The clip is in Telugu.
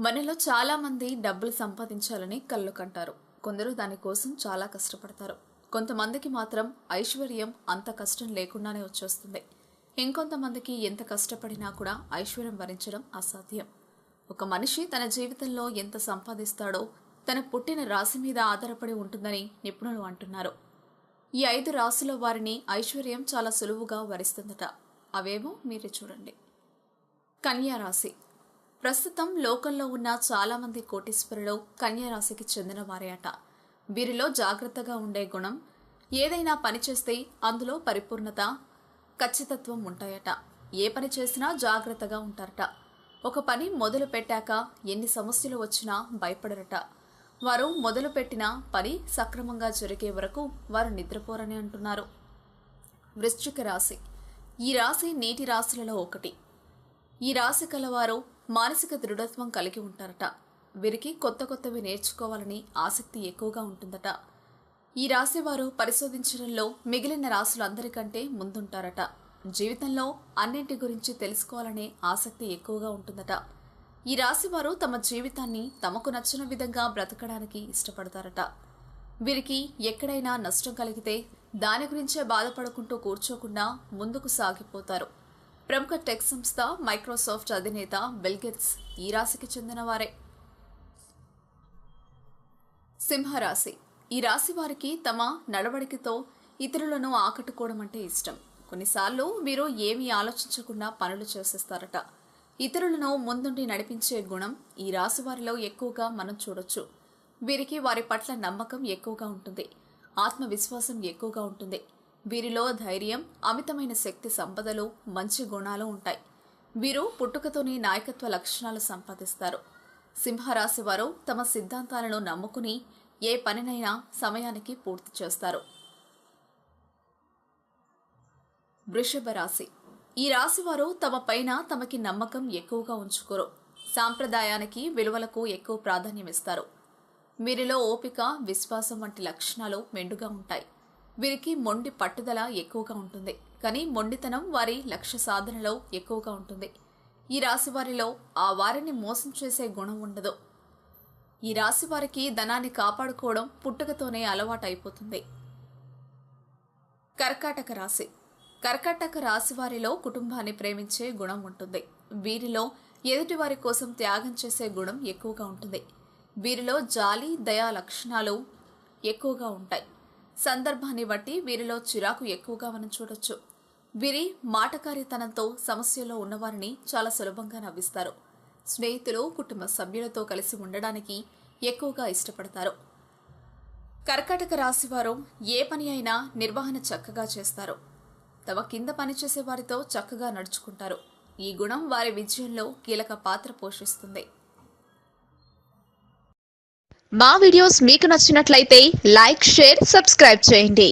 మనలో చాలామంది డబ్బులు సంపాదించాలని కళ్ళు కంటారు. కొందరు దానికోసం చాలా కష్టపడతారు. కొంతమందికి మాత్రం ఐశ్వర్యం అంత కష్టం లేకుండానే వచ్చేస్తుంది. ఇంకొంతమందికి ఎంత కష్టపడినా కూడా ఐశ్వర్యం వరించడం అసాధ్యం. ఒక మనిషి తన జీవితంలో ఎంత సంపాదిస్తాడో తన పుట్టిన రాశి మీద ఆధారపడి ఉంటుందని నిపుణులు అంటున్నారు. ఈ ఐదు రాశుల వారిని ఐశ్వర్యం చాలా సులువుగా వరిస్తుందట. అవేమో మీరే చూడండి. కన్యా రాశి. ప్రస్తుతం లోకంలో ఉన్న చాలామంది కోటీశ్వరులు కన్యా రాశికి చెందిన వారే అట వీరిలో జాగ్రత్తగా ఉండే గుణం ఏదైనా పని చేస్తే అందులో పరిపూర్ణత ఖచ్చితత్వం ఉంటాయట. ఏ పని చేసినా జాగ్రత్తగా ఉంటారట. ఒక పని మొదలు పెట్టాక ఎన్ని సమస్యలు వచ్చినా భయపడరట. వారు మొదలుపెట్టిన పని సక్రమంగా జరిగే వరకు వారు నిద్రపోరని అంటున్నారు. వృశ్చిక రాశి. ఈ రాశి నీటి రాశులలో ఒకటి. ఈ రాశి కలవారు మానసిక దృఢత్వం కలిగి ఉంటారట. వీరికి కొత్త కొత్తవి నేర్చుకోవాలని ఆసక్తి ఎక్కువగా ఉంటుందట. ఈ రాశి వారు పరిశోధించడంలో మిగిలిన రాసులందరికంటే ముందుంటారట. జీవితంలో అన్నింటి గురించి తెలుసుకోవాలనే ఆసక్తి ఎక్కువగా ఉంటుందట. ఈ రాశి వారు తమ జీవితాన్ని తమకు నచ్చిన విధంగా బ్రతకడానికి ఇష్టపడతారట. వీరికి ఎక్కడైనా నష్టం కలిగితే దాని గురించే బాధపడుకుంటూ కూర్చోకుండా ముందుకు సాగిపోతారు. ప్రముఖ టెక్ సంస్థ మైక్రోసాఫ్ట్ అధినేత బిల్గెట్స్ ఈ రాశికి చెందినవారే. సింహరాశి. ఈ రాశి వారికి తమ నడవడికతో ఇతరులను ఆకట్టుకోవడం అంటే ఇష్టం. కొన్నిసార్లు మీరు ఏమీ ఆలోచించకుండా పనులు చేసేస్తారట. ఇతరులను ముందుండి నడిపించే గుణం ఈ రాశి వారిలో ఎక్కువగా మనం చూడొచ్చు. వీరికి వారి పట్ల నమ్మకం ఎక్కువగా ఉంటుంది. ఆత్మవిశ్వాసం ఎక్కువగా ఉంటుంది. వీరిలో ధైర్యం అమితమైన శక్తి సంపదలు మంచి గుణాలు ఉంటాయి. వీరు పుట్టుకతోనే నాయకత్వ లక్షణాలు సంపాదిస్తారు. సింహరాశి వారు తమ సిద్ధాంతాలను నమ్ముకుని ఏ పనినైనా సమయానికి పూర్తి చేస్తారు. వృషభ రాశి. ఈ రాశివారు తమ పైన తమకి నమ్మకం ఎక్కువగా ఉంచుకోరు. సాంప్రదాయానికి విలువలకు ఎక్కువ ప్రాధాన్యం ఇస్తారు వీరిలో ఓపిక విశ్వాసం వంటి లక్షణాలు మెండుగా ఉంటాయి. వీరికి మొండి పట్టుదల ఎక్కువగా ఉంటుంది. కానీ మొండితనం వారి లక్ష్య సాధనలో ఎక్కువగా ఉంటుంది. ఈ రాశి వారిలో ఆ వారిని మోసం చేసే గుణం ఉండదు. ఈ రాశి వారికి ధనాన్ని కాపాడుకోవడం పుట్టుకతోనే అలవాటైపోతుంది. కర్కాటక రాశి. కర్కాటక రాశి వారిలో కుటుంబాన్ని ప్రేమించే గుణం ఉంటుంది. వీరిలో ఎదుటివారి కోసం త్యాగం చేసే గుణం ఎక్కువగా ఉంటుంది. వీరిలో జాలి దయా లక్షణాలు ఎక్కువగా ఉంటాయి. సందర్భాన్ని బట్టి వీరిలో చిరాకు ఎక్కువగా మనం చూడొచ్చు. వీరి మాటకారితనంతో సమస్యలో ఉన్నవారిని చాలా సులభంగా నవ్విస్తారు. స్నేహితులు కుటుంబ సభ్యులతో కలిసి ఉండడానికి ఎక్కువగా ఇష్టపడతారు. కర్కాటక రాశివారు ఏ పని అయినా నిర్వహణ చక్కగా చేస్తారు. తమ కింద పనిచేసే వారితో చక్కగా నడుచుకుంటారు. ఈ గుణం వారి విజయంలో కీలక పాత్ర పోషిస్తుంది. మా వీడియోస్ మీకు నచ్చినట్లయితే లైక్ షేర్ సబ్స్క్రైబ్ చేయండి.